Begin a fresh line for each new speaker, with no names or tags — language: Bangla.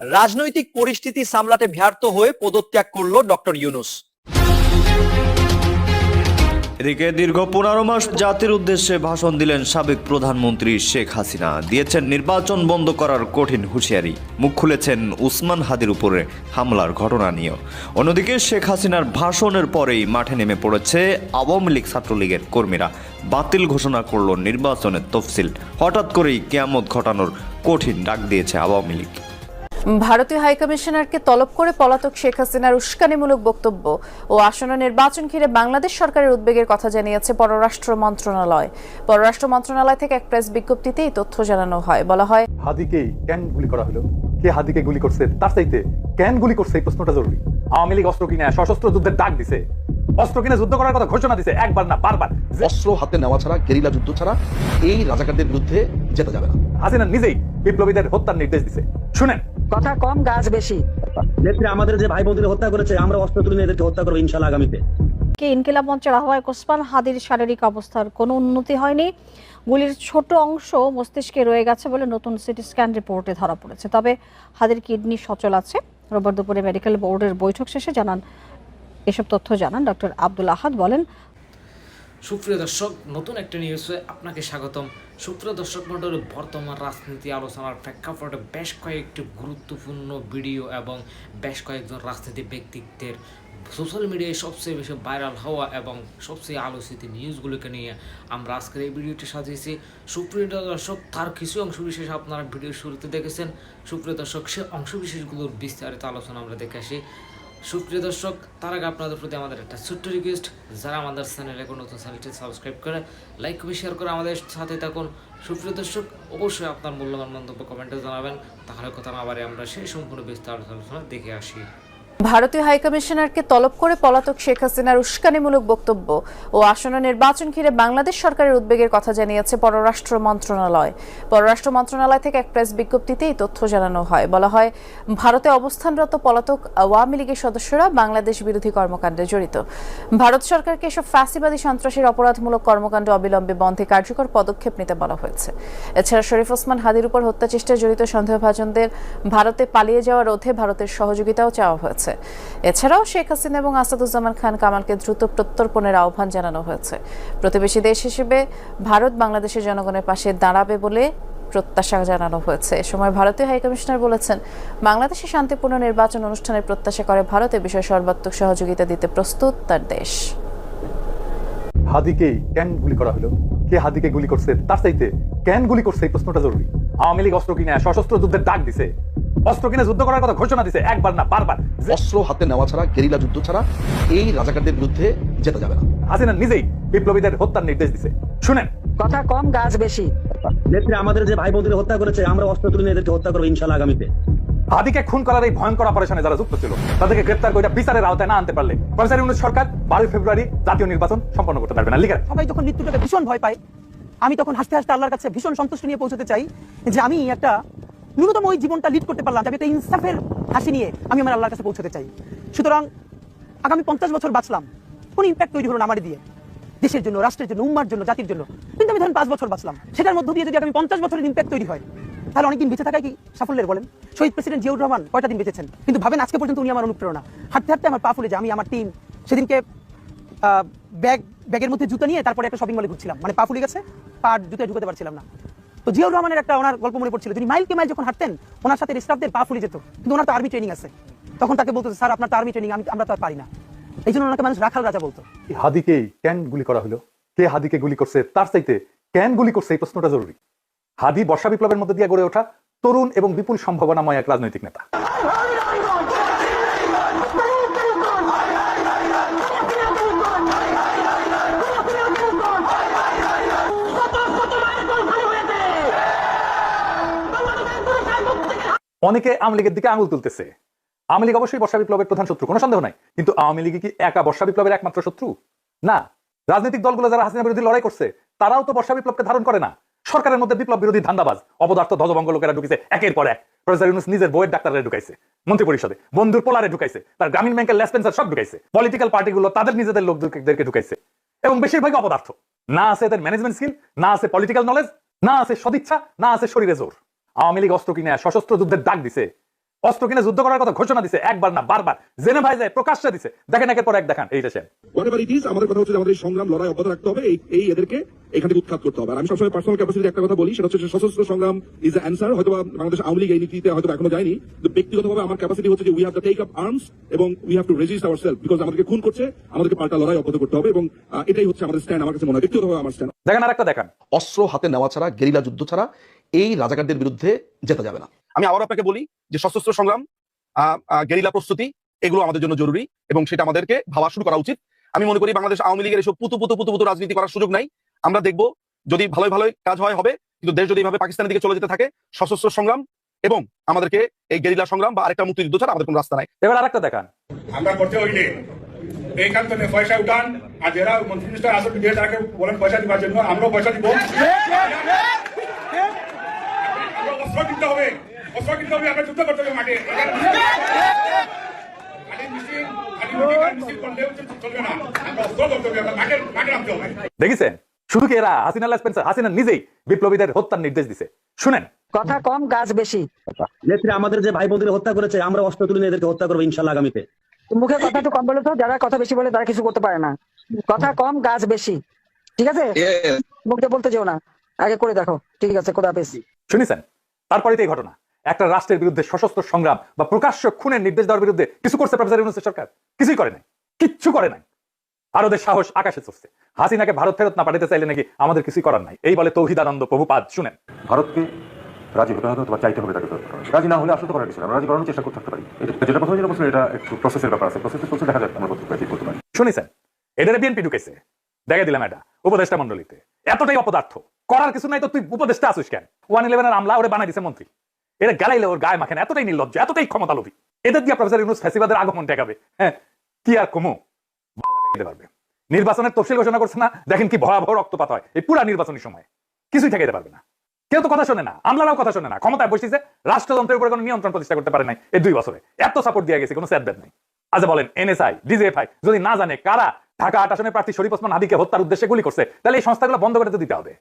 রাজনৈতিক পরিস্থিতি সামলাতে ব্যর্থ হয়ে পদত্যাগ করল ডক্টর ইউনুস।
এদিকে দীর্ঘ পনেরো মাস জাতির উদ্দেশ্যে ভাষণ দিলেন সাবেক প্রধানমন্ত্রী শেখ হাসিনা। দিয়েছেন নির্বাচন বন্ধ করার কঠিন হুঁশিয়ারি। মুখ খুলেছেন উসমান হাদির উপরে হামলার ঘটনা নিয়েও। অন্যদিকে শেখ হাসিনার ভাষণের পরেই মাঠে নেমে পড়েছে আওয়ামী লীগ ছাত্রলীগের কর্মীরা। বাতিল ঘোষণা করল নির্বাচনের তফসিল। হঠাৎ করেই কেয়ামত ঘটানোর কঠিন ডাক দিয়েছে আওয়ামী লীগ।
ভারতীয় হাইকমিশনারকে তলব করে পলাতক শেখ হাসিনার উস্কানিমূলক বক্তব্য ও আসন্ন নির্বাচন ঘিরে বাংলাদেশ সরকারের উদ্বেগের কথা জানিয়েছে পররাষ্ট্র মন্ত্রণালয়। পররাষ্ট্র মন্ত্রণালয় থেকে এক প্রেস বিজ্ঞপ্তিতে এই তথ্য জানানো হয়। বলা হয়
হাদিকেই কেন গুলি করা হলো? কে হাদিকে গুলি করছে? তার চাইতে কেন গুলি করছে এই প্রশ্নটা জরুরি। আওয়ামী লীগ অস্ত্র কিনে সশস্ত্র যুদ্ধের ডাক দিছে। অস্ত্র কিনে যুদ্ধ করার কথা ঘোষণা দিছে একবার না বারবার।
অস্ত্র হাতে নেওয়া ছাড়া গেরিলা যুদ্ধ ছাড়া এই রাজাকারদের বিরুদ্ধে যেতে যাবে না।
হাসিনা নিজেই বিপ্লবীদের হত্যার নির্দেশ দিছে। শুনেন
কথা কম গাছ বেশি।
নেত্রী আমাদের যে ভাই বোনদের হত্যা করেছে আমরা অস্ত্র তুলে নিয়ে এদেরকে হত্যা করব ইনশাল্লাহ আগামীতে।
কে ইনকিলাব মঞ্চের আহ্বায়ক ওসমান হাদির শারীরিক অবস্থার কোনো উন্নতি হয়নি। গুলির ছোট অংশ মস্তিষ্কে রয়ে গেছে বলে নতুন সিটি স্ক্যান রিপোর্টে ধরা পড়েছে। তবে হাদির কিডনি সচল আছে। রোববার দুপুরে মেডিকেল বোর্ডের বৈঠক শেষে জানান এসব তথ্য জানান ডক্টর আব্দুল আহাদ। বলেন
সুপ্রিয় দর্শক, নতুন একটা নিউজে আপনাকে স্বাগতম। সুপ্রিয় দর্শক মণ্ডল বর্তমান রাজনীতি আলোচনার প্রেক্ষাপটে বেশ কয়েকটি গুরুত্বপূর্ণ ভিডিও এবং বেশ কয়েকজন রাজনীতি ব্যক্তিত্বের সোশ্যাল মিডিয়ায় সবচেয়ে বেশি ভাইরাল হওয়া এবং সবচেয়ে আলোচিত নিউজগুলোকে নিয়ে আমরা আজকের এই ভিডিওটি সাজিয়েছি। সুপ্রিয় দর্শক, তার কিছু অংশ বিশেষ আপনারা ভিডিও শুরুতে দেখেছেন। সুপ্রিয় দর্শক, সে অংশ বিশেষগুলোর বিস্তারিত আলোচনা আমরা দেখে আসি। সুপ্রিয় দর্শক, তার আগে আপনাদের প্রতি আমাদের একটা ছোট্ট রিকোয়েস্ট যারা আমাদের চ্যানেলে কোনো নতুন চ্যানেলটি সাবস্ক্রাইব করে লাইক কবে শেয়ার করে আমাদের সাথে থাকুন। সুপ্রিয় দর্শক, অবশ্যই আপনার মূল্যবান মন্তব্য কমেন্টে জানাবেন। তাহলে কথা আবার আমরা সেই সম্পূর্ণ বিস্তার আলোচনা দেখে আসি।
ভারতীয় হাইকমিশনারকে তলব করে পলাতক শেখ হাসিনার উস্কানিমূলক বক্তব্য ও আসন্ন নির্বাচন ঘিরে বাংলাদেশ সরকারের উদ্বেগের কথা জানিয়েছে পররাষ্ট্র মন্ত্রণালয়। পররাষ্ট্র মন্ত্রণালয় থেকে এক প্রেস বিজ্ঞপ্তিতে এই তথ্য জানানো হয়। বলা হয়, ভারতে অবস্থানরত পলাতক আওয়ামী লীগের সদস্যরা বাংলাদেশ বিরোধী কর্মকাণ্ডে জড়িত। ভারত সরকারকে এসব ফ্যাসিবাদী সন্ত্রাসের অপরাধমূলক কর্মকাণ্ড অবিলম্বে বন্ধে কার্যকর পদক্ষেপ নিতে বলা হয়েছে। এছাড়া শরীফ ওসমান হাদির উপর হত্যা চেষ্টায় জড়িত সন্দেহভাজনদের ভারতে পালিয়ে যাওয়া রোধে ভারতের সহযোগিতাও চাওয়া হয়েছে। এছাড়াও শেখ হাসিনা এবং আসাদুজ্জামান খান কামালকে দ্রুত প্রত্যর্পণের আহ্বান জানানো হয়েছে। প্রতিবেশী দেশ হিসেবে ভারত বাংলাদেশের জনগণের পাশে দাঁড়াবে বলে প্রত্যাশা জানানো হয়েছে। এ সময় ভারতীয় হাইকমিশনার বলেছেন, বাংলাদেশে শান্তিপূর্ণ নির্বাচন অনুষ্ঠানের প্রত্যাশা করে ভারত এ বিষয়ে সর্বাত্মক সহযোগিতা দিতে প্রস্তুত তার দেশ।
হাদিকে কেন গুলি করা হলো? কে হাদিকে গুলি করছে? তার চাইতে কেন গুলি করছে? এই প্রশ্নটা জরুরি। আওয়ামী লীগ অস্ত্র কিনে সশস্ত্র যুদ্ধের ডাক দিছে। অস্ত্র কিনে যুদ্ধ করার কথা ঘোষণা দিছে। একবার না বারবার।
অস্ত্র হাতে নেওয়া ছাড়া গেরিলা যুদ্ধ ছাড়া এই রাজাকারদের বিরুদ্ধে যেতে যাবে না।
হাসিনা নিজেই বিপ্লবীদের হত্যার নির্দেশ দিছে। শুনেন।
কথা কম গাছ বেশি।
নেত্রী আমাদের যে ভাই বোনদের হত্যা করেছে আমরা অস্ত্র তুলে নিয়ে এদেরকে হত্যা করব ইনশাল্লাহ আগামীতে।
হাদিকে খুন করার এই ভয়ঙ্কর অপারেশনে যারা যুক্ত ছিল তাদেরকে গ্রেপ্তার করে বিচারের আওতায় না আনতে পারলে প্রফেসর ইউনুস সরকার বারোই ফেব্রুয়ারি জাতীয় নির্বাচন সম্পন্ন করতে পারবে না। লিখে
সবাই যখন মৃত্যুটাকে ভীষণ ভয় পায় আমি তখন হাসতে হাসতে আল্লাহর কাছে ভীষণ সন্তুষ্ট নিয়ে পৌঁছতে চাই যে আমি একটা ন্যূনতম ওই জীবনটা লিড করতে পারলাম আমি একটা ইনসাফের হাসি নিয়ে আমি আমার আল্লাহর কাছে পৌঁছতে চাই। সুতরাং আগামী পঞ্চাশ বছর বাঁচলাম, কোন ইম্প্যাক্ট তৈরি হলো না আমার দিয়ে। দেশের জন্য, রাষ্ট্রের জন্য, উম্মার জন্য, জাতির জন্য। কিন্তু আমি ধরেন পাঁচ বছর বাঁচলাম। সেটার মধ্য দিয়ে যদি আগামী পঞ্চাশ বছরের ইম্প্যাক্ট তৈরি হয়, তাহলে অনেকদিন বেঁচে থাকায় কি সাফল্যের বলেন? শহীদ প্রেসিডেন্ট জিয়াউর রহমান কয়টা দিন বেঁচেছেন? কিন্তু ভাবেন আজকে পর্যন্ত উনি আমার অনুপ্রেরণা। হাঁটতে হাঁটতে আমার পা ফুলে যায় আমি, আমার টিম সেদিনকে ব্যাগ ব্যাগের মধ্যে জুতো নিয়ে তারপরে একটা শপিং মলে ঘুরছিলাম। মানে পা ফুলে গেছে, পা জুতোয় ঢুকাতে পারছিলাম না। তো জিয়াউর রহমানের একটা ওনার গল্প মনে পড়ছিল। তিনি মাইলকে মাইল যখন হাঁটতেন, ওনার সাথে স্টাফদের পা ফুলে যেত। কিন্তু ওনার তো আর্মি ট্রেনিং আছে। তখন তাকে বলতো স্যার, আপনার তো আর্মি ট্রেনিং আমি, আমরা তো পারি না। এই জন্য ওনাকে মানুষ রাখাল রাজা বলতো।
হাদিকে কেন গুলি করা হলো? কে হাদিকে গুলি করছে? তার চাইতে কেন গুলি করছে? এই প্রশ্নটা জরুরি। হাদি বর্ষা বিপ্লবের মধ্যে দিয়ে গড়ে ওঠা তরুণ এবং বিপুল সম্ভাবনাময় এক রাজনৈতিক নেতা। অনেকে আওয়ামী লীগের দিকে আঙুল তুলতেছে। আওয়ামী লীগ অবশ্যই বর্ষা বিপ্লবের প্রধান শত্রু, কোনো সন্দেহ নাই। কিন্তু আওয়ামী লীগ কি একা বর্ষা বিপ্লবের একমাত্র শত্রু? না। রাজনৈতিক দলগুলো যারা হাসিনা বিরোধী লড়াই করছে, তারাও তো বর্ষা বিপ্লবকে ধারণ করে না। সরকারের মধ্যে বিপ্লব বিরোধী ধান্দাবাজ, অপদার্থ ধ্বজভঙ্গ লোকেরা ঢুকেছে একের পর এক। প্রফেসর ইউনুস নিজের বইয়ের ডাক্তারে ঢুকাইছে মন্ত্রী পরিষদে বন্ধুর পোলারে ঢুকাইছে, তার গ্রামীণ ব্যাংকের লেসপেন্সার সব ঢুকাইছে। পলিটিক্যাল পার্টিগুলো তাদের নিজেদের লোকদেরকে ঢুকাইছে। এবং বেশিরভাগই অপদার্থ। না আছে এদের ম্যানেজমেন্ট স্কিল, না আছে পলিটিক্যাল নলেজ, না আছে সদিচ্ছা, না আছে শরীরে জোর। আওয়ামী লীগ অস্ত্র কিনে সশস্ত্র যুদ্ধের ডাক দিছে। অস্ত্র কিনে যুদ্ধ করার কথা ঘোষণা দিছে একবার না বারবার। জেনে ভাই যায় প্রকাশ্যে দিছে। দেখেন একের পর এক দেখান এই দেশে
হোয়াট আমাদের কথা হচ্ছে যে আমাদের সংগ্রাম লড়াই অব্যাহত রাখতে হবে এই এদেরকে এখান থেকে উৎখাত করতে হবে। আর আমি সবসময় পার্সোনাল ক্যাপাসিটি একটা কথা বলি সেটা হচ্ছে সশস্ত্র সংগ্রাম ইজ দ্য অ্যান্সার হয়তো বাংলাদেশ আওয়ামী লীগ এই নীতিতে হয়তো এখনও যায়নি কিন্তু ব্যক্তিগতভাবে আমার ক্যাপাসিটি হচ্ছে যে we have to take up arms এবং we have to resist our self because আমাদেরকে খুন করছে আমাদেরকে পাল্টা লড়াই অব্যাহত করতে হবে এবং এটাই হচ্ছে আমাদের স্ট্যান্ড আমার কাছে মনে হয়। ব্যক্তিগতভাবে আমার স্ট্যান্ড
দেখেন আর একটা দেখান।
অস্ত্র হাতে নেওয়া ছাড়া গেরিলা যুদ্ধ ছাড়া এই রাজাকারদের বিরুদ্ধে জেতা যাবে না। আমি আবার আপনাকে বলি যে সশস্ত্র সংগ্রাম গেরিলা প্রস্তুতি এগুলো আমাদের জন্য জরুরি এবং সেটা আমাদেরকে ভাবা শুরু করা উচিত। আমি মনে করি বাংলাদেশ আওয়ামী লীগের এসব পুতু পুতু পুতু পুতু রাজনীতি করার সুযোগ নাই। আমরা দেখব যদি ভালোই ভালোই কাজ হয় হবে কিন্তু দেশ যদি এভাবে পাকিস্তানের দিকে চলে যেতে থাকে সশস্ত্র সংগ্রাম এবং আমাদেরকে এই গেরিলা সংগ্রাম বা আরেকটা মুক্তিযুদ্ধ ছাড়া আমাদের কোনো রাস্তা নাই।
এবার আর একটা দেখান।
আমরা করতে হইলে এইখান থেকে পয়সা উঠান আর যারা মন্ত্রী মিনিস্টার তাকে বলেন পয়সা দিবার জন্য আমরাও পয়সা দিব। আমরা অস্ত্র কিনতে হবে। অস্ত্র কিনতে আমরা যুদ্ধ করতে হবে মাঠে।
দেখেছেন শুধু কি এরা? হাসিনা স্পেন্সার। হাসিনা নিজেই বিপ্লবীদের হত্যার নির্দেশ দিছে। শুনেন।
কথা কম কাজ বেশি।
নেত্রী আমাদের যে ভাই বোনদের হত্যা করেছে আমরা অস্ত্র তুলে নিয়ে এদেরকে হত্যা করব ইনশাল্লাহ আগামীতে।
মুখে কথা একটু কম বলে তো যারা কথা বেশি বলে তারা কিছু করতে পারে না। কথা কম গাছ বেশি। ঠিক আছে? মুখ বলতে যেও না। আগে করে দেখো। ঠিক আছে খোদা হাফেজ।
শুনেছেন? তারপরে তো এই ঘটনা। একটা রাষ্ট্রের বিরুদ্ধে সশস্ত্র সংগ্রাম বা প্রকাশ্য খুনের নির্দেশ দেওয়ার বিরুদ্ধে কিছু করছে প্রফেসর ইউনুসের সরকার? কিছুই করে নাই। কিচ্ছু করে নাই। আর ওদের সাহস আকাশে চলছে হাসিনাকে ভারত ফেরত না পাঠাতে চাইলে নাকি আমাদের কিছুই করার নাই। এই বলে তৌহিদানন্দ প্রভুপাদ শুনেন।
ভারতকে রাজি হতে হবে অথবা চাইতে হবে তাকে। রাজি না হলে আসলে তো করার কিছু আমরা রাজি করানোর চেষ্টা করতে থাকতে পারি। যেটা প্রথমে যেটা বলছিলেন এটা একটু প্রসেসের ব্যাপার আছে। প্রসেস চলছে দেখা যাক আমরা কতটুকু করতে পারি।
শুনেছেন? এদের বিএনপি ঢুকেছে। দেখে দিলাম এটা। উপদেষ্টা মন্ডলীতে এতটাই অপদার্থ। করার কিছু নাই তো তুই উপদেষ্টা আসিস কেন? ওয়ান ইলেভেনের আমলা ওরে বানাই দিছে মন্ত্রী। এটা গেলাইলে ওর গায়ে মাখেন এতটাই নির্লজ্জ, এতটাই ক্ষমতা লোভী। এদের দিয়ে প্রফেসর ইউনুস ফ্যাসিবাদের আগমন টেকাবে হ্যাঁ কি আর কমু? পারবে। নির্বাচনের তফসিল ঘোষণা করছে না, দেখেন কি ভয়াবহ রক্তপাত হয়। এই পুরা নির্বাচনী সময় কিছুই ঠেকাইতে পারবে না। কেউ তো কথা শোনে না, আমলারাও কথা শোনে না। ক্ষমতায় বসেছে রাষ্ট্রযন্ত্রের উপরে কোনো নিয়ন্ত্রণ প্রতিষ্ঠা করতে পারে নাই এই দুই বছরে। এত সাপোর্ট দিয়ে গেছে, কোনো স্যাদব্যাদ নাই। আজ বলেন এনএসআই ডিজিএফআই যদি না জানে কারা ঢাকা আট আসনের প্রার্থী শরীফ ওসমান হাদিকে হত্যার উদ্দেশ্যে গুলি করছে, তাহলে এই সংস্থাগুলো বন্ধ করে তো দিতে হবে।